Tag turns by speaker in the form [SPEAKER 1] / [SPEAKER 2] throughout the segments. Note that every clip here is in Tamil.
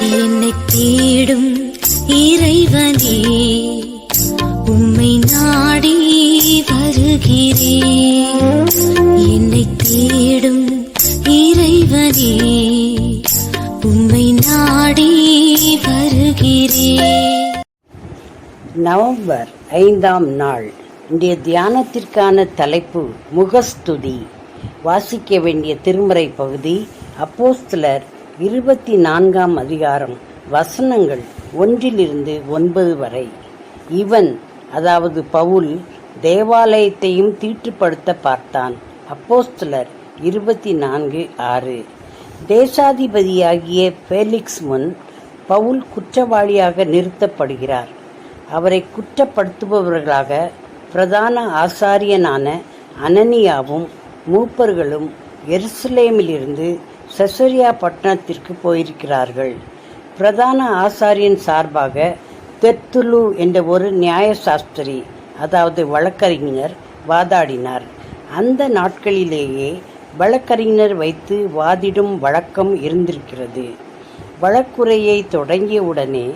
[SPEAKER 1] என்னை தேடும் இறைவனே உம்மை நாடி வருகிறேன் என்னை தேடும் இறைவனே உம்மை நாடி வருகிறேன்
[SPEAKER 2] நவம்பர் ஐந்தாம் நாள். இன்றைய தியானத்திற்கான தலைப்பு முகஸ்துதி. வாசிக்க வேண்டிய திருமறை பகுதி அப்போஸ்தலர் இருபத்தி நான்காம் அதிகாரம் வசனங்கள் ஒன்றிலிருந்து ஒன்பது வரை. இவன் அதாவது பவுல் தேவாலயத்தையும் தீட்டுப்படுத்த பார்த்தான். அப்போஸ்தலர் இருபத்தி நான்கு ஆறு. தேசாதிபதியாகிய ஃபேலிக்ஸ் முன் பவுல் குற்றவாளியாக நிறுத்தப்படுகிறார். அவரை குற்றப்படுத்துபவர்களாக பிரதான ஆசாரியனான அனனியாவும் மூப்பர்களும் எருசலேமிலிருந்து செசரியா பட்டணத்திற்கு போயிருக்கிறார்கள். பிரதான ஆசாரியன் சார்பாக தெத்துலு என்ற ஒரு நியாயசாஸ்திரி அதாவது வழக்கறிஞர் வாதாடினார். அந்த நாட்களிலேயே வழக்கறிஞர் வைத்து வாதிடும் வழக்கம் இருந்திருக்கிறது. வழக்குரையை தொடங்கியவுடனே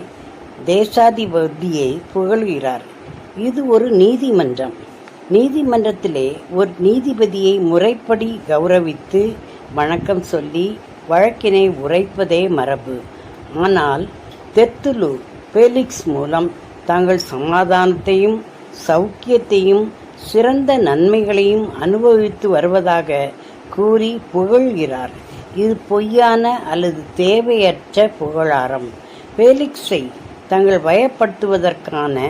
[SPEAKER 2] தேசாதிபதியை புகழ்கிறார். இது ஒரு நீதிமன்றம். நீதிமன்றத்திலே ஒரு நீதிபதியை முறைப்படி கௌரவித்து வணக்கம் சொல்லி வழக்கினை உரைப்பதே மரபு. ஆனால் தெத்துலு பேலிக்ஸ் மூலம் தாங்கள் சமாதானத்தையும் சௌக்கியத்தையும் சிறந்த நன்மைகளையும் அனுபவித்து வருவதாக கூறி புகழ்கிறார். இது பொய்யான அல்லது தேவையற்ற புகழாரம். பேலிக்ஸை தங்கள் வயப்படுத்துவதற்கான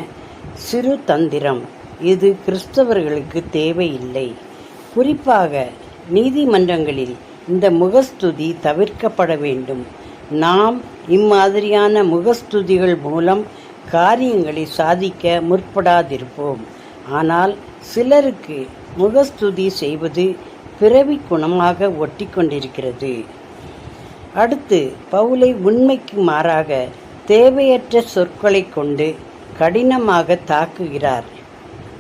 [SPEAKER 2] சிறு தந்திரம். இது கிறிஸ்தவர்களுக்கு தேவையில்லை. குறிப்பாக நீதிமன்றங்களில் இந்த முகஸ்துதி தவிர்க்கப்பட வேண்டும். நாம் இம்மாதிரியான முகஸ்துதிகள் மூலம் காரியங்களை சாதிக்க முற்படாதிருப்போம். ஆனால் சிலருக்கு முகஸ்துதி செய்வது பிறவி குணமாக ஒட்டி கொண்டிருக்கிறது அடுத்து பவுலை உண்மைக்கு மாறாக தேவையற்ற சொற்களை கொண்டு கடினமாக தாக்குகிறார்.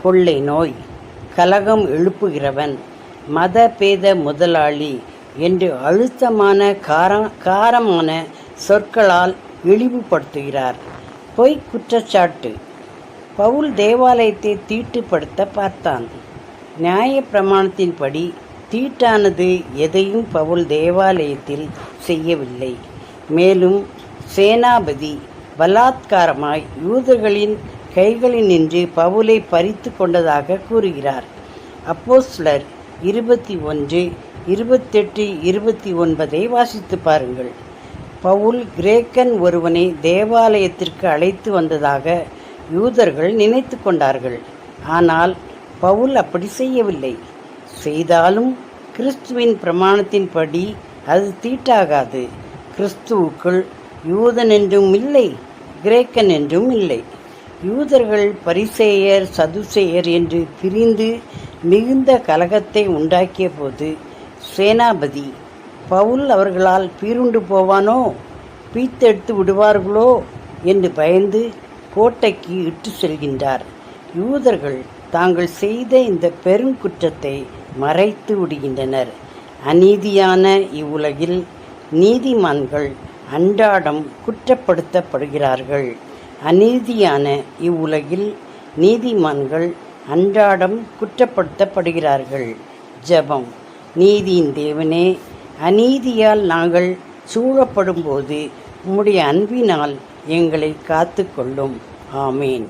[SPEAKER 2] கொள்ளை நோய் கலகம் எழுப்புகிறவன் மத பேத முதலாளி என்று அழுத்தமான காரம் காரமான சொற்களால் இழிவுபடுத்துகிறார். பொய் குற்றச்சாட்டு. பவுல் தேவாலயத்தை தீட்டுப்படுத்த பார்த்தான். நியாய பிரமாணத்தின்படி தீட்டானது எதையும் பவுல் தேவாலயத்தில் செய்யவில்லை. மேலும் சேனாபதி பலாத்காரமாய் யூதர்களின் கைகளினின்று பவுலை பறித்து கொண்டதாக கூறுகிறார். அப்போஸ்லர் இருபத்தி ஒன்று இருபத்தெட்டு இருபத்தி ஒன்பதை வாசித்து பாருங்கள். பவுல் கிரேக்கன் ஒருவனை தேவாலயத்திற்கு அழைத்து வந்ததாக யூதர்கள் நினைத்து கொண்டார்கள். ஆனால் பவுல் அப்படி செய்யவில்லை. செய்தாலும் கிறிஸ்துவின் பிரமாணத்தின்படி அது தீட்டாகாது. கிறிஸ்துவுக்குள் யூதன் என்றும் இல்லை கிரேக்கன் என்றும் இல்லை. யூதர்கள் பரிசேயர் சதுசேயர் என்று பிரிந்து மிகுந்த கலகத்தை உண்டாக்கிய போது சேனாபதி பவுல் அவர்களால் பீருண்டு போவானோ? பீத்தெடுத்து விடுவார்களோ? என்று பயந்து கோட்டைக்கு இட்டு செல்கின்றார். யூதர்கள் தாங்கள் செய்த இந்த பெருங்குற்றத்தை மறைத்து விடுகின்றனர். அநீதியான இவ்வுலகில் நீதிமான்கள் அன்றாடம் குற்றப்படுத்தப்படுகிறார்கள். அநீதியான இவ்வுலகில் நீதிமான்கள் அன்றாடம் குற்றப்படுத்தப்படுகிறார்கள். ஜெபம். நீதியின் தேவனே அநீதியால் நாங்கள் சூழப்படும்போது உம்முடைய அன்பினால் எங்களை காத்துக்கொள்ளும். ஆமேன்.